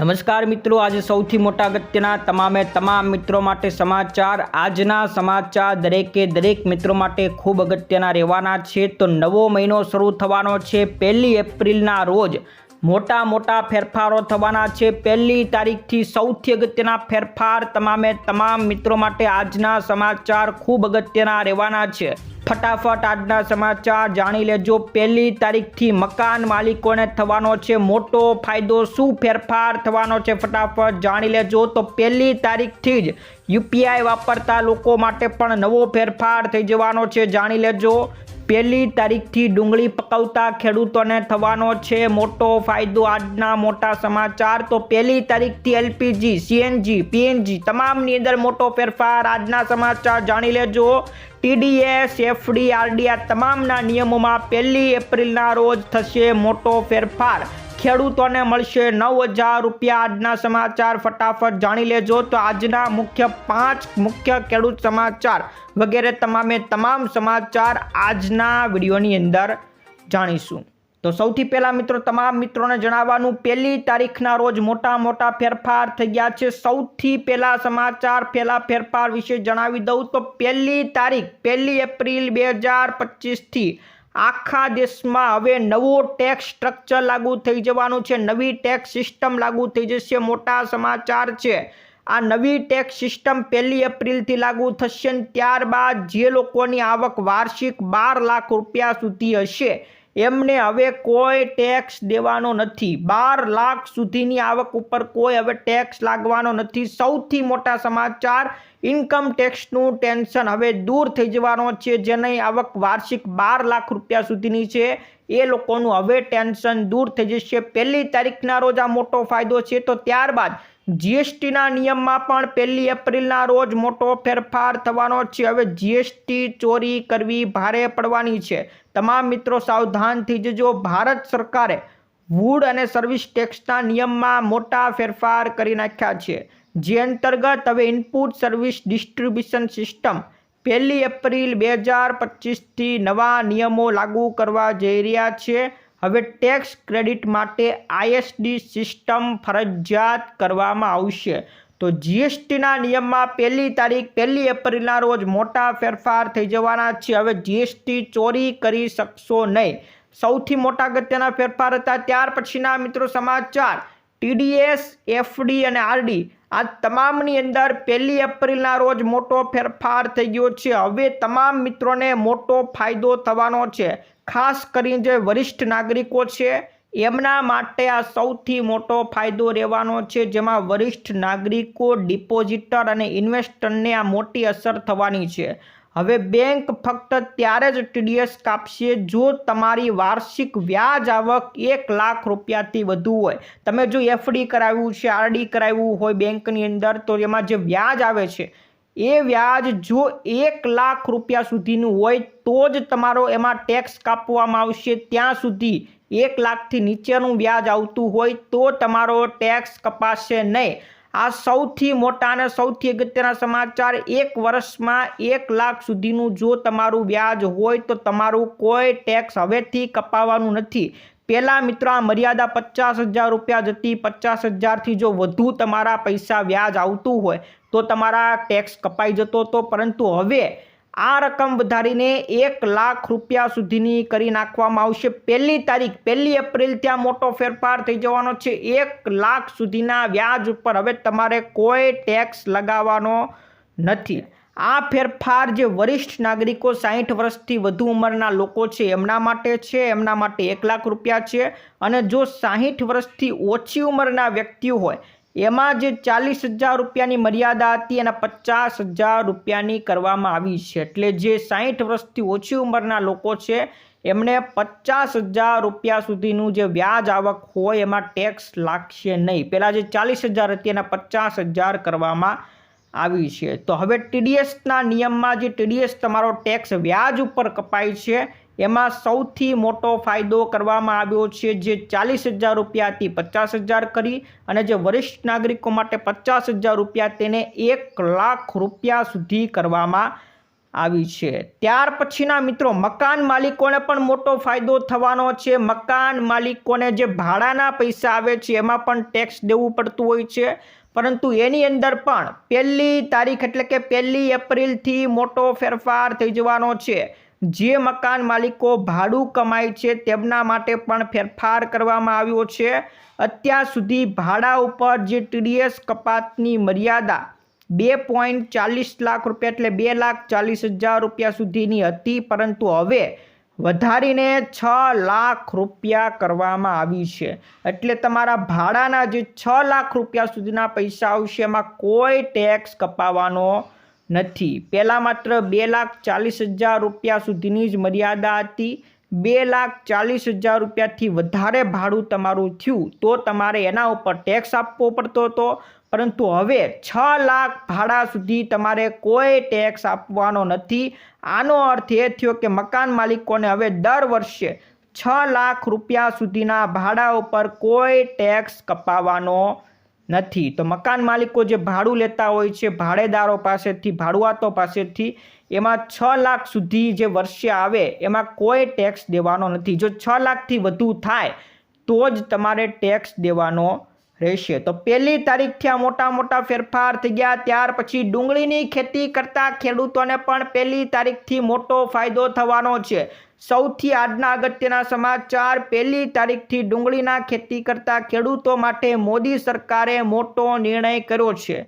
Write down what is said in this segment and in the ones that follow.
નમસ્કાર મિત્રો, આજે સૌથી મોટા અગત્યના તમામે તમામ મિત્રો માટે સમાચાર. આજના સમાચાર દરેકે દરેક મિત્રો માટે ખૂબ અગત્યના રહેવાના છે. તો નવો મહિનો શરૂ થવાનો છે. પહેલી એપ્રિલના રોજ મોટા મોટા ફેરફારો થવાના છે. પહેલી તારીખથી સૌથી અગત્યના ફેરફાર તમામે તમામ મિત્રો માટે આજના સમાચાર ખૂબ અગત્યના રહેવાના છે. ફટાફટ આજના સમાચાર જાણી લેજો. પહેલી તારીખથી મકાન માલિકોને થવાનો છે મોટો ફાયદો. શું ફેરફાર થવાનો છે ફટાફટ જાણી લેજો. તો પહેલી તારીખથી જ યુપીઆઈ વાપરતા લોકો માટે પણ નવો ફેરફાર થઈ જવાનો છે. જાણી લેજો. પહેલી તારીખથી ડુંગળી પકવતા ખેડૂતોને થવાનો છે મોટો ફાયદો. આજના મોટા સમાચાર. તો પહેલી તારીખથી એલપીજી, સીએનજી, પીએનજી તમામની અંદર મોટો ફેરફાર. આજના સમાચાર જાણી લેજો. ટીડીએસ એફડી આરડી આ તમામના નિયમોમાં પહેલી એપ્રિલના રોજ થશે મોટો ફેરફાર. ખેડૂતોને મળશે નવ હજાર રૂપિયા આજના સમાચાર. ફટાફટ જાણી લેજો તો આજના મુખ્ય પાંચ મુખ્ય ખેડૂત સમાચાર વગેરે તમામે તમામ સમાચાર આજના વિડીયોની અંદર જાણીશું. તો સૌથી પહેલાં મિત્રો તમામ મિત્રોને જણાવવાનું, પહેલી તારીખના રોજ મોટા મોટા ફેરફાર થઈ ગયા છે. સૌથી પહેલાં સમાચાર, પહેલા ફેરફાર વિશે જણાવી દઉં તો પહેલી તારીખ, પહેલી એપ્રિલ બે હજાર પચીસથી આખા દેશમાં હવે નવો ટેક્સ સ્ટ્રક્ચર લાગુ થઈ જવાનું છે. નવી ટેક્સ સિસ્ટમ લાગુ થઈ જશે. મોટા સમાચાર છે. આ નવી ટેક્સ સિસ્ટમ પહેલી એપ્રિલથી લાગુ થશે ત્યારબાદ જે લોકોની આવક વાર્ષિક બાર લાખ રૂપિયા સુધી હશે. એમને હવે કોઈ ટેક્સ દેવાનો નથી. બાર લાખ સુધીની આવક ઉપર કોઈ હવે ટેક્સ લાગવાનો નથી. સૌથી મોટા સમાચાર ઇન્કમ ટેક્સનું ટેન્શન હવે દૂર થઈ જવાનો છે. જેની આવક વાર્ષિક બાર લાખ રૂપિયા સુધીની છે. એ લોકોનું હવે ટેન્શન દૂર થઈ જશે. પહેલી તારીખના રોજ આ મોટો ફાયદો છે. તો ત્યારબાદ જીએસટીના નિયમમાં પણ પહેલી એપ્રિલના રોજ મોટો ફેરફાર થવાનો છે. હવે જીએસટી ચોરી કરવી ભારે પડવાની છે. તમામ મિત્રો સાવધાનથી જજો. ભારત સરકારે વુડ અને સર્વિસ ટેક્સના નિયમમાં મોટા ફેરફાર કરી નાખ્યા છે. જે અંતર્ગત હવે ઇનપુટ સર્વિસ ડિસ્ટ્રીબ્યુશન સિસ્ટમ પહેલી એપ્રિલ બે હજાર પચીસથી નવા નિયમો લાગુ કરવા જઈ રહ્યા છે. હવે ટેક્સ ક્રેડિટ માટે આઈએસડી સિસ્ટમ ફરજિયાત કરવામાં આવશે. તો જીએસટીના નિયમમાં પહેલી તારીખ, પહેલી એપ્રિલના રોજ મોટા ફેરફાર થઈ જવાના છે. હવે જીએસટી ચોરી કરી શકશો નહીં. સૌથી મોટા અગત્યના ફેરફાર હતા. ત્યાર પછીના મિત્રો સમાચાર ટીડીએસ એફડી અને આરડી આ તમામની અંદર પહેલી એપ્રિલના રોજ મોટો ફેરફાર થઈ ગયો છે. હવે તમામ મિત્રોને મોટો ફાયદો થવાનો છે. ખાસ કરીને જે વરિષ્ઠ નાગરિકો છે એમના માટે આ સૌથી મોટો ફાયદો રહેવાનો છે, જેમાં વરિષ્ઠ નાગરિકો, ડિપોઝિટર અને ઇન્વેસ્ટરને આ મોટી અસર થવાની છે. હવે બેંક ફક્ત ત્યારે જ ટીડીએસ કાપશે જો તમારી વાર્ષિક વ્યાજ આવક એક લાખ રૂપિયાથી વધુ હોય. તમે જો એફડી કરાવ્યું છે, આરડી કરાવ્યું હોય બેંકની અંદર, તો એમાં જે વ્યાજ આવે છે, એ વ્યાજ જો એક લાખ રૂપિયા સુધીનું હોય, તો જ તમારો એમાં ટેક્સ કાપવામાં આવશે. ત્યાં સુધી એક લાખથી નીચેનું વ્યાજ આવતું હોય તો તમારો ટેક્સ કપાશે નહીં. આ સૌથી મોટા અને સૌથી અગત્યના સમાચાર, એક વર્ષમાં એક લાખ સુધીનું જો તમારું વ્યાજ હોય તો તમારું કોઈ ટેક્સ હવેથી કપાવવાનું નથી. પહેલાં મિત્રો, આ મર્યાદા પચાસ હજાર રૂપિયા જતી પચાસ હજારથી જો વધુ તમારા પૈસા વ્યાજ આવતું હોય તો તમારા ટેક્સ કપાઈ જતો હતો. પરંતુ હવે આ રકમ વધારીને એક લાખ રૂપિયા સુધીની કરી નાખવામાં આવશે. પહેલી તારીખ, પહેલી એપ્રિલ ત્યાં મોટો ફેરફાર થઈ જવાનો છે. એક લાખ સુધીના વ્યાજ ઉપર હવે તમારે કોઈ ટેક્સ લગાવવાનો નથી. આ ફેરફાર જે વરિષ્ઠ નાગરિકો સાહીઠ વર્ષથી વધુ ઉંમરના લોકો છે, એમના માટે છે, એમના માટે એક લાખ રૂપિયા છે. અને જો સાહીઠ વર્ષથી ઓછી ઉંમરના વ્યક્તિઓ હોય એમાં જે ચાલીસ હજાર રૂપિયાની મર્યાદા હતી એના પચાસ હજાર રૂપિયાની કરવામાં આવી છે. એટલે જે સાહીઠ વર્ષથી ઓછી ઉંમરના લોકો છે, એમને પચાસ હજાર રૂપિયા સુધીનું જે વ્યાજ આવક હોય એમાં ટેક્સ લાગશે નહીં. પહેલાં જે ચાલીસ હજાર હતી એના પચાસ હજાર કરવામાં આવી છે. તો હવે ટીડીએસના નિયમમાં જે ટીડીએસ તમારો ટેક્સ વ્યાજ ઉપર કપાય છે એમાં સૌથી મોટો ફાયદો કરવામાં આવ્યો છે જે ચાલીસ હજાર રૂપિયાથી પચાસ હજાર કરી અને જે વરિષ્ઠ નાગરિકો માટે પચાસ હજાર રૂપિયા તેને એક લાખ રૂપિયા સુધી કરવામાં આવી છે. ત્યાર પછીના મિત્રો, મકાન માલિકોને પણ મોટો ફાયદો થવાનો છે. મકાન માલિકોને જે ભાડાના પૈસા આવે છે એમાં પણ ટેક્સ દેવું પડતું હોય છે. પરંતુ એની અંદર પણ પહેલી તારીખ એટલે કે પહેલી એપ્રિલથી મોટો ફેરફાર થઈ જવાનો છે. જે મકાન માલિકો ભાડું કમાય છે, તેમના માટે પણ ફેરફાર કરવામાં આવ્યો છે. અત્યાર સુધી ભાડા ઉપર જે ટીડીએસ કપાતની મર્યાદા બે પોઈન્ટ ચાલીસ લાખ રૂપિયા એટલે બે લાખ ચાલીસ હજાર રૂપિયા સુધીની હતી, પરંતુ હવે વધારીને છ લાખ રૂપિયા કરવામાં આવી છે. એટલે તમારા ભાડાના જે છ લાખ રૂપિયા સુધીના પૈસા આવશે, એમાં કોઈ ટેક્સ કપાવવાનો નથી. પહેલાં માત્ર બે લાખ ચાલીસ હજાર રૂપિયા સુધીની જ મર્યાદા હતી. બે લાખ ચાલીસ હજાર રૂપિયાથી વધારે ભાડું તમારું થયું તો તમારે એના ઉપર ટેક્સ આપવો પડતો હતો. પરંતુ હવે છ લાખ ભાડા સુધી તમારે કોઈ ટેક્સ આપવાનો નથી. આનો અર્થ એ થયો કે મકાન માલિકોને હવે દર વર્ષે છ લાખ રૂપિયા સુધીના ભાડા ઉપર કોઈ ટેક્સ કપાવવાનો નથી. તો મકાન માલિકો જે ભાડું લેતા હોય છે, ભાડેદારો પાસેથી, ભાડુઆતો પાસેથી, એમાં છ લાખ સુધી જે વર્ષે આવે, એમાં કોઈ ટેક્સ દેવાનો નથી. જો છ લાખથી વધુ થાય, તો જ તમારે ટેક્સ દેવાનો રહેશે. તો પહેલી તારીખથી આ મોટા મોટા ફેરફાર થઈ ગયા. ત્યાર પછી ડુંગળીની ખેતી કરતા ખેડૂતોને પણ પહેલી તારીખથી મોટો ફાયદો થવાનો છે. સૌથી આજના અગત્યના સમાચાર, પહેલી તારીખથી ડુંગળીના ખેતી કરતા ખેડૂતો માટે મોદી સરકારે મોટો નિર્ણય કર્યો છે.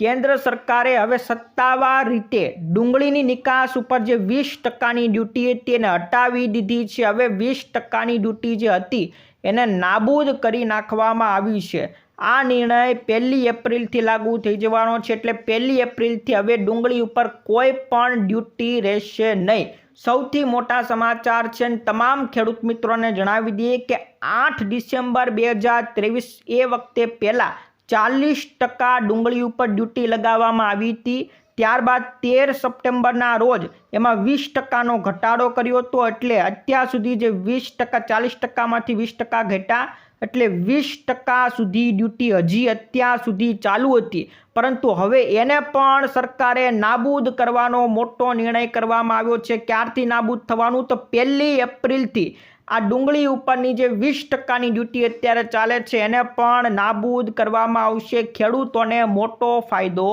કેન્દ્ર સરકારે હવે સત્તાવાર રીતે ડુંગળીની નિકાસ ઉપર જે વીસ ટકાની ડ્યુટી હતી એને હટાવી દીધી છે. હવે વીસ ટકાની ડ્યુટી જે હતી એને નાબૂદ કરી નાખવામાં આવી છે. આ નિર્ણય પહેલી એપ્રિલથી લાગુ થઈ જવાનો છે. એટલે પહેલી એપ્રિલથી હવે ડુંગળી ઉપર કોઈ પણ ડ્યુટી રહેશે નહીં. સૌથી મોટા સમાચાર છે તમામ ખેડૂત મિત્રોને જણાવી દઈએ કે આઠ ડિસેમ્બર બે હજાર ત્રેવીસ એ વખતે પહેલાં ચાલીસ ટકા ડુંગળી ઉપર ડ્યુટી લગાવવામાં આવી હતી. ત્યારબાદ તેર સપ્ટેમ્બરના રોજ એમાં વીસ ટકાનો ઘટાડો કર્યો હતો એટલે અત્યાર સુધી જે વીસ ટકા, ચાલીસ ટકામાંથી વીસ ટકા ઘટ્યા એટલે વીસ ટકા સુધી ડ્યુટી હજી અત્યાર સુધી ચાલુ હતી. પરંતુ હવે એને પણ સરકારે નાબૂદ કરવાનો મોટો નિર્ણય કરવામાં આવ્યો છે. ક્યારથી નાબૂદ થવાનું? તો પહેલી એપ્રિલથી. આ ડુંગળી ઉપરની જે વીસ ટકાની ડ્યુટી અત્યારે ચાલે છે, એને પણ નાબૂદ કરવામાં આવશે. ખેડૂતોને મોટો ફાયદો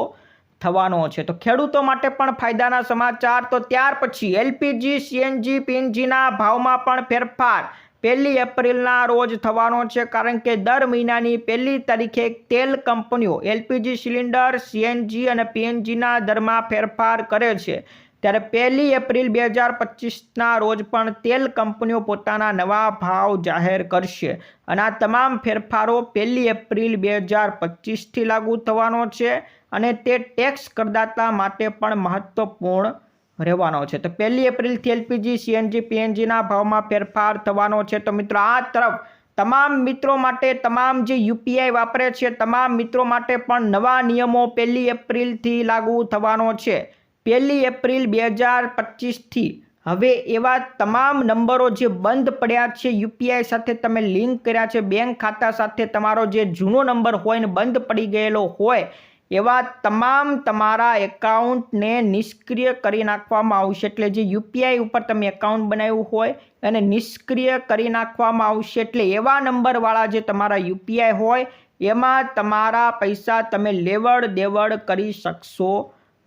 થવાનો છે. તો ખેડૂતો માટે પણ ફાયદાના સમાચાર. તો ત્યાર પછી એલપીજી, સીએનજી, પીએનજીના ભાવમાં પણ ફેરફાર. પહેલી એપ્રિલના રોજ થવાનો છે, કારણ કે દર મહિનાની પહેલી તારીખે તેલ કંપનીઓ એલપીજી સિલિન્ડર, સીએનજી અને પીએનજીના દરમાં ફેરફાર કરે છે. ત્યારે પહેલી એપ્રિલ બે હજાર પચીસના રોજ પણ તેલ કંપનીઓ પોતાના નવા ભાવ જાહેર કરશે અને આ તમામ ફેરફારો પહેલી એપ્રિલ બે હજાર પચીસથી લાગુ થવાનો છે અને તે ટેક્સ કરદાતા માટે પણ મહત્વપૂર્ણ રહેવાનો છે. તો પહેલી એપ્રિલથી એલપીજી, સીએનજી, પીએનજીના ભાવમાં ફેરફાર થવાનો છે. તો મિત્રો, આ તરફ તમામ મિત્રો માટે, તમામ જે યુપીઆઈ વાપરે છે, તમામ મિત્રો માટે પણ નવા નિયમો પહેલી એપ્રિલથી લાગુ થવાનો છે. પહેલી એપ્રિલ બે હજાર પચીસથી. હવે એવા તમામ નંબરો જે બંધ પડ્યા છે, યુપીઆઈ સાથે તમે લિંક કર્યા છે, બેંક ખાતા સાથે તમારો જે જૂનો નંબર હોય ને બંધ પડી ગયેલો હોય, એવા તમામ તમારા એકાઉન્ટને નિષ્ક્રિય કરી નાખવામાં આવશે. એટલે જે યુપીઆઈ ઉપર તમે એકાઉન્ટ બનાવ્યું હોય, એને નિષ્ક્રિય કરી નાખવામાં આવશે. એટલે એવા નંબરવાળા જે તમારા યુપીઆઈ હોય, એમાં તમારા પૈસા તમે લેવડ દેવડ કરી શકશો.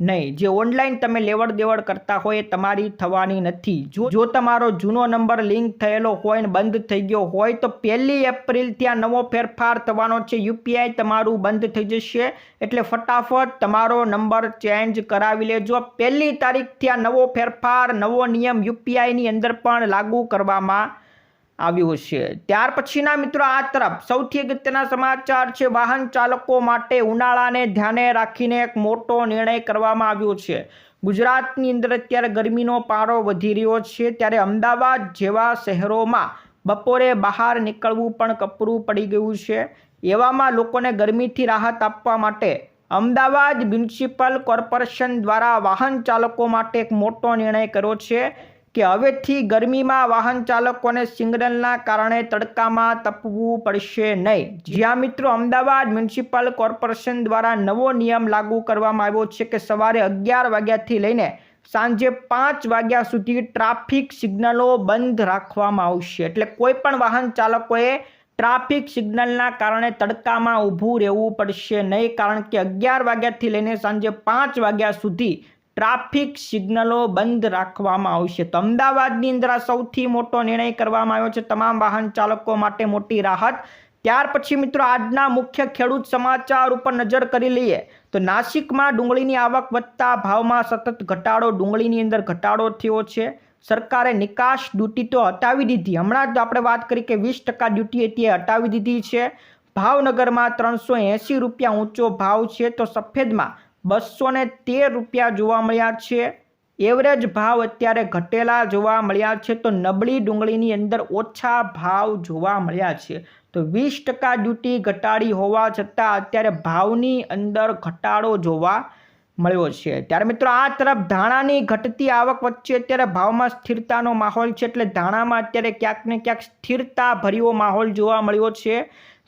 નહીં. જે ઓનલાઈન તમે લેવડ દેવડ કરતા હોય એ તમારી થવાની નથી. જો જો તમારો જૂનો નંબર લિંક થયેલો હોય ને બંધ થઈ ગયો હોય તો પહેલી એપ્રિલથી આ નવો ફેરફાર થવાનો છે. યુપીઆઈ તમારું બંધ થઈ જશે. એટલે ફટાફટ તમારો નંબર ચેન્જ કરાવી લેજો. પહેલી તારીખથી આ નવો ફેરફાર, નવો નિયમ યુપીઆઈની અંદર પણ લાગુ કરવામાં આવ્યો છે ત્યાર પછીના મિત્રો આ તરફ સૌથી અગત્યના સમાચાર છે, વાહન ચાલકો માટે ઉનાળાને ધ્યાને રાખીને એક મોટો નિર્ણય કરવામાં આવ્યો છે. ગુજરાતની અંદર અત્યારે ગરમીનો પારો વધી રહ્યો છે, ત્યારે અમદાવાદ જેવા શહેરોમાં બપોરે બહાર નીકળવું પણ કપરું પડી ગયું છે. એવામાં લોકોને ગરમીથી રાહત આપવા માટે અમદાવાદ મ્યુનિસિપલ કોર્પોરેશન દ્વારા વાહન ચાલકો માટે એક મોટો નિર્ણય કર્યો છે. કે હવેથી ગરમીમાં વાહન ચાલકોને સિગ્નલના કારણે તડકામાં તપવું પડશે નહીં. જ્યાં મિત્રો અમદાવાદ મ્યુનિસિપલ કોર્પોરેશન દ્વારા નવો નિયમ લાગુ કરવામાં આવ્યો છે કે સવારે અગિયાર વાગ્યાથી લઈને સાંજે પાંચ વાગ્યા સુધી ટ્રાફિક સિગ્નલો બંધ રાખવામાં આવશે. એટલે કોઈ પણ વાહન ચાલકોએ ટ્રાફિક સિગ્નલના કારણે તડકામાં ઊભું રહેવું પડશે નહીં, કારણ કે અગિયાર વાગ્યાથી લઈને સાંજે પાંચ વાગ્યા સુધી ટ્રાફિક સિગ્નલો બંધ રાખવામાં આવશે. તો અમદાવાદની અંદર આ સૌથી મોટો નિર્ણય કરવામાં આવ્યો છે તમામ વાહન ચાલકો માટે મોટી રાહત. ત્યાર પછી મિત્રો આજના મુખ્ય ખેડૂત સમાચાર ઉપર નજર કરી લઈએ. તો નાસિકમાં ડુંગળીની આવક વધતા ભાવમાં સતત ઘટાડો ડુંગળીની અંદર ઘટાડો થયો છે. સરકારે નિકાસ ડ્યુટી તો હટાવી દીધી. હમણાં જ આપણે વાત કરી કે વીસ ટકા ડ્યુટી હતી એ હટાવી દીધી છે. ભાવનગરમાં ત્રણસો રૂપિયા ઊંચો ભાવ છે. તો સફેદમાં બસો તેર રૂપિયા જોવા મળ્યા છે. એવરેજ ભાવ અત્યારે ઘટેલા જોવા મળ્યા છે તો નબળી ડુંગળીની અંદર ઓછા ભાવ જોવા મળ્યા છે. તો વીસ ટકા ડ્યુટી ઘટાડી હોવા છતાં અત્યારે ભાવની અંદર ઘટાડો જોવા મળ્યો છે. ત્યારે મિત્રો આ તરફ ધાણાની ઘટતી આવક વચ્ચે અત્યારે ભાવમાં સ્થિરતાનો માહોલ છે એટલે ધાણામાં અત્યારે ક્યાંક ને ક્યાંક સ્થિરતા ભર્યો માહોલ જોવા મળ્યો છે.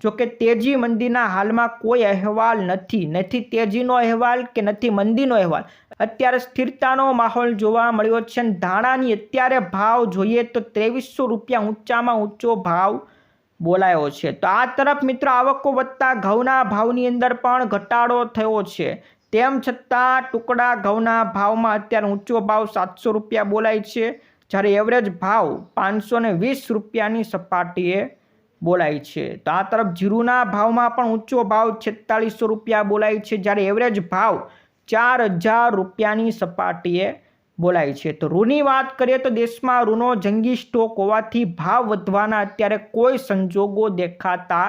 જોકે તેજી મંદીના હાલમાં કોઈ અહેવાલ નથી. નથી તેજીનો અહેવાલ કે નથી મંદીનો અહેવાલ? અત્યારે સ્થિરતાનો માહોલ જોવા મળ્યો છે ધાણાની અત્યારે ભાવ જોઈએ તો ત્રેવીસો રૂપિયા ઊંચામાં ઊંચો ભાવ બોલાયો છે. તો આ તરફ મિત્રો આવકો વધતા ઘઉંના ભાવની અંદર પણ ઘટાડો થયો છે. તેમ છતાં ટુકડા ઘઉંના ભાવમાં અત્યારે ઊંચો ભાવ સાતસો રૂપિયા બોલાય છે. જ્યારે એવરેજ ભાવ પાંચસો ને વીસ રૂપિયાની સપાટીએ બોલાય છે. તો આ તરફ જીરુના ભાવમાં પણ ઊંચો ભાવ છેતાલીસો રૂપિયા બોલાય છે. જ્યારે એવરેજ ભાવ ચાર હજાર રૂપિયાની સપાટીએ બોલાય છે. તો રૂની વાત કરીએ તો દેશમાં રૂનો જંગી સ્ટોક હોવાથી ભાવ વધવાના અત્યારે કોઈ સંજોગો દેખાતા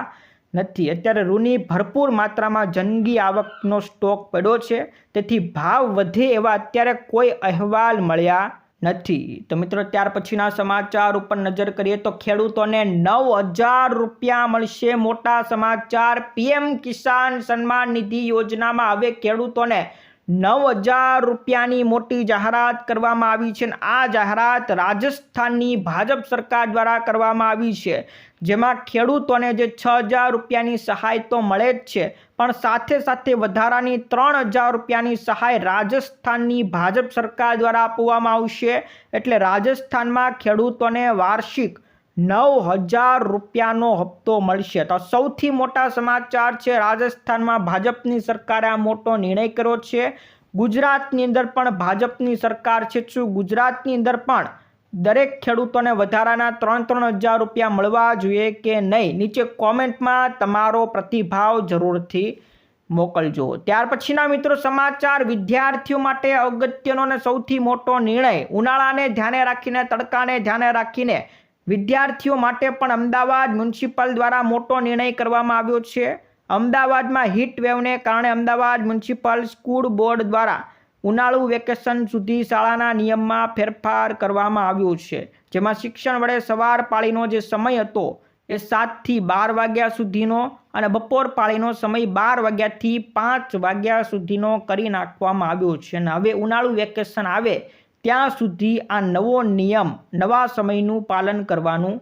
નથી. અત્યારે રૂની ભરપૂર માત્રામાં જંગી આવકનો સ્ટોક પડ્યો છે. તેથી ભાવ વધે એવા અત્યારે કોઈ અહેવાલ મળ્યા નથી. તો મિત્રો, ત્યાર પછીના સમાચાર ઉપર નજર કરીએ તો ખેડૂતોને નવ હજાર રૂપિયા મળશે મોટા સમાચાર. પીએમ કિસાન સન્માન નિધિ યોજનામાં હવે ખેડૂતોને નવ હજાર રૂપિયાની મોટી જાહેરાત કરવામાં આવી છે અને આ જાહેરાત રાજસ્થાનની ભાજપ સરકાર દ્વારા કરવામાં આવી છે. જેમાં ખેડૂતોને જે છ હજાર રૂપિયાની સહાય તો મળે જ છે પણ સાથે સાથે વધારાની ત્રણ હજાર રૂપિયાની સહાય રાજસ્થાનની ભાજપ સરકાર દ્વારા આપવામાં આવશે. એટલે રાજસ્થાનમાં ખેડૂતોને વાર્ષિક નવ હજાર રૂપિયાનો હપ્તો મળશે. તો સૌથી મોટા સમાચાર છે, રાજસ્થાનમાં ભાજપની સરકારે આ મોટો નિર્ણય કર્યો છે. ગુજરાતની અંદર પણ ભાજપની સરકાર છે. શું ગુજરાતની અંદર પણ દરેક ખેડૂતોને વધારાના ત્રણ ત્રણ હજાર રૂપિયા મળવા જોઈએ કે નહીં? નીચે કોમેન્ટમાં તમારો પ્રતિભાવ જરૂરથી મોકલજો. ત્યાર પછીના મિત્રો સમાચાર, વિદ્યાર્થીઓ માટે અગત્યનો અને સૌથી મોટો નિર્ણય ઉનાળાને ધ્યાને રાખીને, તડકાને ધ્યાને રાખીને વિદ્યાર્થીઓ માટે પણ અમદાવાદ મ્યુનિસિપલ દ્વારા મોટો નિર્ણય કરવામાં આવ્યો છે. અમદાવાદમાં હીટ વેવને કારણે અમદાવાદ મ્યુનિસિપલ સ્કૂલ બોર્ડ દ્વારા ઉનાળુ વેકેશન સુધી શાળાના નિયમમાં ફેરફાર કરવામાં આવ્યો છે, જેમાં શિક્ષણ વડે સવાર પાળીનો જે સમય હતો એ સાતથી બાર વાગ્યા સુધીનો અને બપોર પાળીનો સમય બાર વાગ્યાથી પાંચ વાગ્યા સુધીનો કરી નાખવામાં આવ્યો છે. અને હવે ઉનાળુ વેકેશન આવે, ત્યાં સુધી આ નવો નિયમ, નવા સમયનું પાલન કરવાનું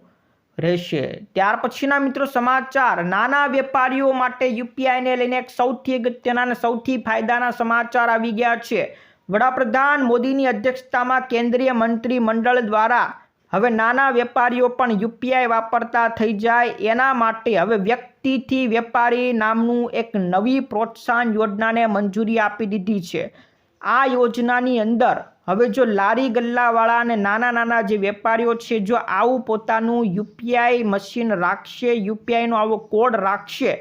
રહેશે. ત્યાર પછીના મિત્રો સમાચાર. નાના વેપારીઓ માટે યુપીઆઈને લઈને એક સૌથી અગત્યના સૌથી ફાયદાના સમાચાર આવી ગયા છે. વડાપ્રધાન મોદીની અધ્યક્ષતામાં કેન્દ્રીય મંત્રી મંડળ દ્વારા હવે નાના વેપારીઓ પણ યુપીઆઈ વાપરતા થઈ જાય. એના માટે હવે વ્યક્તિથી વેપારી નામનું એક નવી પ્રોત્સાહન યોજનાને મંજૂરી આપી દીધી છે. આ યોજનાની અંદર હવે જો લારી ગલ્લાવાળા અને નાના નાના જે વેપારીઓ છે જો આવું પોતાનું યુપીઆઈ મશીન રાખશે યુપીઆઈનો આવો કોડ રાખશે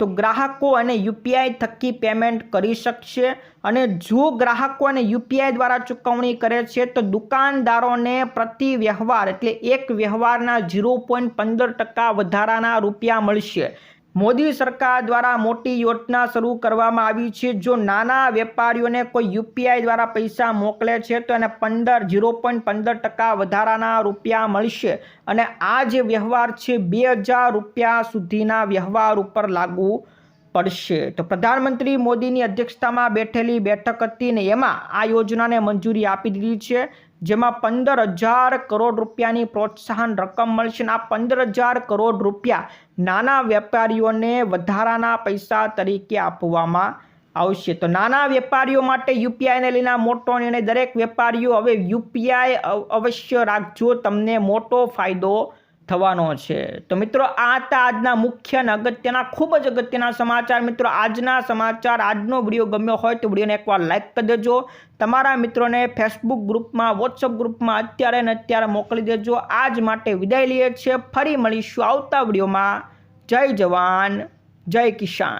તો ગ્રાહકો અને યુપીઆઈ થકી પેમેન્ટ કરી શકશે અને જો ગ્રાહકો અને યુપીઆઈ દ્વારા ચૂકવણી કરે છે તો દુકાનદારોને પ્રતિ વ્યવહાર એટલે એક વ્યવહારના ઝીરો પોઈન્ટ પંદર ટકા વધારાના રૂપિયા મળશે. મોદી સરકાર દ્વારા મોટી યોજના શરૂ કરવામાં આવી છે. જો નાના વેપારીઓને કોઈ યુપીઆઈ દ્વારા પૈસા મોકલે છે, તો એને પંદર, ઝીરો પોઈન્ટ પંદર ટકા વધારાના રૂપિયા મળશે. અને આ જે વ્યવહાર છે, બે હજાર રૂપિયા સુધીના વ્યવહાર ઉપર લાગુ પડશે. તો પ્રધાનમંત્રી મોદીની અધ્યક્ષતામાં બેઠેલી બેઠક હતી ને એમાં આ યોજનાને મંજૂરી આપી દીધી છે. જેમાં પંદર હજાર કરોડ રૂપિયાની પ્રોત્સાહન રકમ મળશે અને આ પંદર હજાર કરોડ રૂપિયા નાના વેપારીઓને વધારાના પૈસા તરીકે આપવામાં આવશે. તો નાના વેપારીઓ માટે યુપીઆઈને લઈને મોટો નિર્ણય દરેક વેપારીઓ હવે યુપીઆઈ અવશ્ય રાખજો. તમને મોટો ફાયદો થવાનો છે. તો મિત્રો, આ હતા આજના મુખ્ય અને અગત્યના, ખૂબ જ અગત્યના સમાચાર. મિત્રો, આજના સમાચાર, આજનો વીડિયો ગમ્યો હોય તો વિડીયોને એકવાર લાઇક કરી દેજો. તમારા મિત્રોને ફેસબુક ગ્રુપમાં વોટ્સઅપ ગ્રુપમાં અત્યારે ને અત્યારે મોકલી દેજો. આજ માટે વિદાય લઈએ છીએ. ફરી મળીશું આવતા વિડીયોમાં. જય જવાન, જય કિસાન.